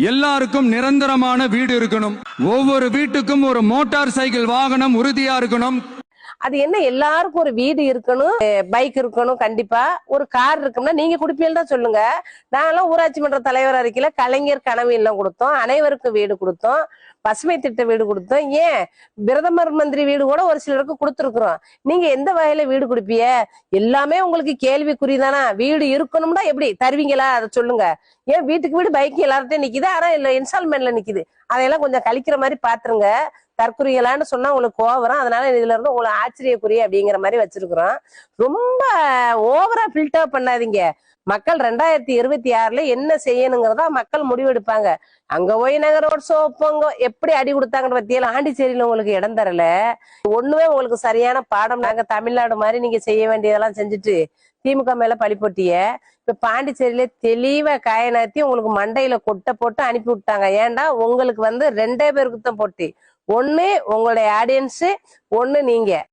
எல்லாருக்கும் நிரந்தரமான வீடு இருக்கணும். ஒவ்வொரு வீட்டுக்கும் ஒரு மோட்டார் சைக்கிள் வாகனம் உறுதியா இருக்கணும். அது என்ன எல்லாருக்கும் ஒரு வீடு இருக்கணும் பைக் இருக்கணும் கண்டிப்பா. ஒரு கார் இருக்கும்னா நீங்க குடிப்பீங்கன்னு தான் சொல்லுங்க. நாங்கெல்லாம் ஊராட்சி மன்ற தலைவர் அறிக்கையில கலைஞர் கனவு இல்லம் கொடுத்தோம் அனைவருக்கும் வீடு கொடுத்தோம் பசுமை திட்ட வீடு கொடுத்தோம். ஏன்? பிரதமர் மந்திரி வீடு கூட ஒரு சிலருக்கு கொடுத்துருக்குறோம். நீங்க எந்த வகையில வீடு கொடுப்பீங்க? எல்லாமே உங்களுக்கு கேள்விக்குறிதானா வீடு இருக்கணும்னா எப்படி? தருவீங்களா? அதை சொல்லுங்க. ஏன் வீட்டுக்கு வீடு பைக் எல்லார்ட்டையும் நிக்குது ஆனா இல்ல இன்ஸ்டால்மெண்ட்ல நிக்குது. அதையெல்லாம் கொஞ்சம் கழிக்கிற மாதிரி பாத்துருங்க. தற்குறிகளான்னு சொன்னா உங்களுக்கு கோவரம் அதனால இதுல இருந்து உங்களை ஆச்சரியக்குரிய அப்படிங்கிற மாதிரி வச்சிருக்கிறோம். ரொம்ப ஓவரா ஃபில்டர் பண்ணாதீங்க. மக்கள் ரெண்டாயிரத்தி இருபத்தி ஆறுல என்ன செய்யணுங்கிறதா மக்கள் முடிவெடுப்பாங்க. அங்க போய் நாங்க ரோட் ஷோ எப்படி அடி கொடுத்தாங்கன்னு பத்தியெல்லாம் ஆண்டிச்சேரியில உங்களுக்கு இடம் தரல. ஒண்ணுமே உங்களுக்கு சரியான பாடம் நாங்க தமிழ்நாடு மாதிரி நீங்க செய்ய வேண்டியதெல்லாம் செஞ்சுட்டு திமுக மேல பழி போட்டிய இப்ப பாண்டிச்சேரியில தெளிவா காயனாத்தி உங்களுக்கு மண்டையில கொட்டை போட்டு அனுப்பி விட்டாங்க. ஏன்டா? உங்களுக்கு வந்து ரெண்டே பேருக்கு தான் போட்டி. ஒண்ணு உங்களுடைய ஆடியன்ஸ் ஒண்ணு நீங்க.